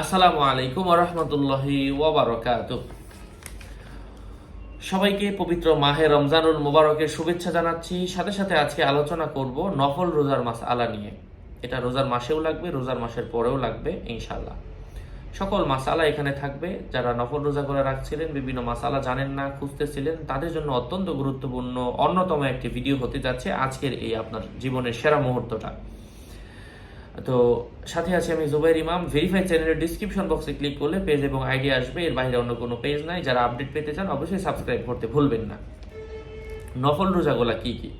আসসালামু আলাইকুম রহমতুল্লাহি ওবরাকাত সবাইকে পবিত্র মাহে রমজানুল মুবারকের শুভেচ্ছা জানাচ্ছি। সাথে সাথে আজকে আলোচনা করব নফল রোজার মাস আলা নিয়ে। এটা রোজার মাসেও লাগবে, রোজার মাসের পরেও লাগবে ইনশাল্লাহ সকল মাসালা এখানে থাকবে। যারা নফল রোজা করে রাখছিলেন, বিভিন্ন মাসালা জানেন না, খুঁজতেছিলেন, তাদের জন্য অত্যন্ত গুরুত্বপূর্ণ অন্যতম একটি ভিডিও হতে যাচ্ছে আজকের এই আপনার জীবনের সেরা মুহূর্তটা। তো সাথে আছে আমি জুবাইর ইমাম। ভেরিফাই চ্যানেলের ডিসক্রিপশন বক্সে ক্লিক করলে পেজ এবং আইডি আসবে। এর বাইরে অন্য কোনো পেজ নাই। যারা আপডেট পেতে চান, অবশ্যই সাবস্ক্রাইব করতে ভুলবেন না। নফল রোজাগুলা কি কি?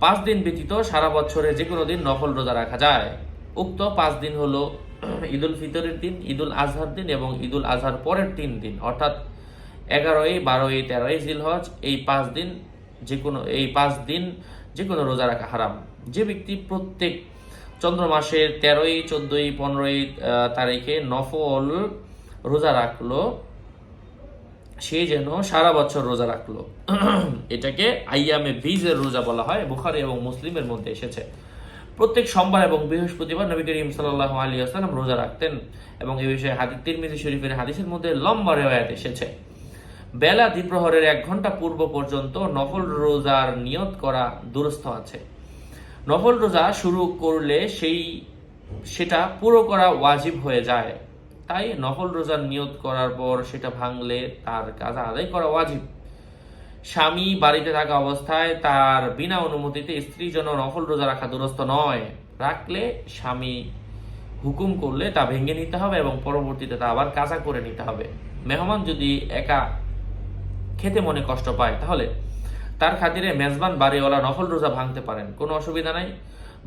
পাঁচ দিন ব্যতীত সারা বছরে যে কোনো দিন নফল রোজা রাখা যায়। উক্ত পাঁচ দিন হলো ঈদুল ফিতরের দিন, ঈদুল আজহার দিন এবং ঈদুল আজহার পরের তিন দিন। অর্থাৎ এগারোই, বারোই, তেরোই জিলহজ এই পাঁচ দিন যে কোনো এই পাঁচ দিন যে কোনো রোজা রাখা হারাম। যে ব্যক্তি প্রত্যেক চন্দ্র মাসের তেরোই, চোদ্দই, পনেরোই তারিখে নফল রোজা রাখল। সে যেন সারা বছর রোজা রাখল। এটাকে আইয়ামে বীজের রোজা বলা হয়, বুখারি এবং মুসলিমের মধ্যে এসেছে। প্রত্যেক সোমবার এবং বৃহস্পতিবার নবী করিম সাল্লাহ আলী আসসালাম রোজা রাখতেন এবং এই বিষয়ে হাদিস তিরমিজি শরীফের হাদিসের মধ্যে লম্বা রেওয়ায়ত এসেছে। বেলা দ্বিপ্রহরের এক ঘণ্টা পূর্ব পর্যন্ত নফল রোজার নিয়ত করা দুরস্থ আছে। নফল রোজা শুরু করলে সেই, সেটা পুরো করা ওয়াজিব হয়ে যায়। তাই নফল রোজার নিয়ত করার পর সেটা ভাঙলে তার কাজ আদায় করা ওয়াজিব। স্বামী বাড়িতে থাকা অবস্থায় তার বিনা অনুমতিতে স্ত্রী যেন নফল রোজা রাখা দুরস্থ নয়। রাখলে স্বামী হুকুম করলে তা ভেঙে নিতে হবে এবং পরবর্তীতে তা আবার কাজা করে নিতে হবে। মেহমান যদি একা খেতে মনে কষ্ট পায়, তাহলে তার খাতিরে মেজবান বাড়িওয়ালা নফল রোজা ভাঙতে পারেন। কোনো অসুবিধা নাই।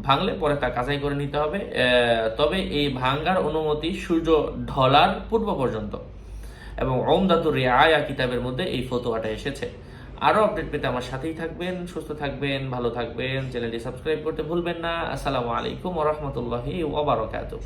ভাঙলে পরে তা কাজাই করে নিতে হবে। তবে এই ভাঙ্গার অনুমতি সূর্য ঢলার পূর্ব পর্যন্ত। এবং ওমদাতুর রিআয়া কিতাবের মধ্যে এই ফতোয়াটা এসেছে। আরও আপডেট পেতে আমার সাথেই থাকবেন, সুস্থ থাকবেন, ভালো থাকবেন। চ্যানেলটি সাবস্ক্রাইব করতে ভুলবেন না। আসসালামু আলাইকুম ওরহমতুল্লাহি ওবরাকাতুহ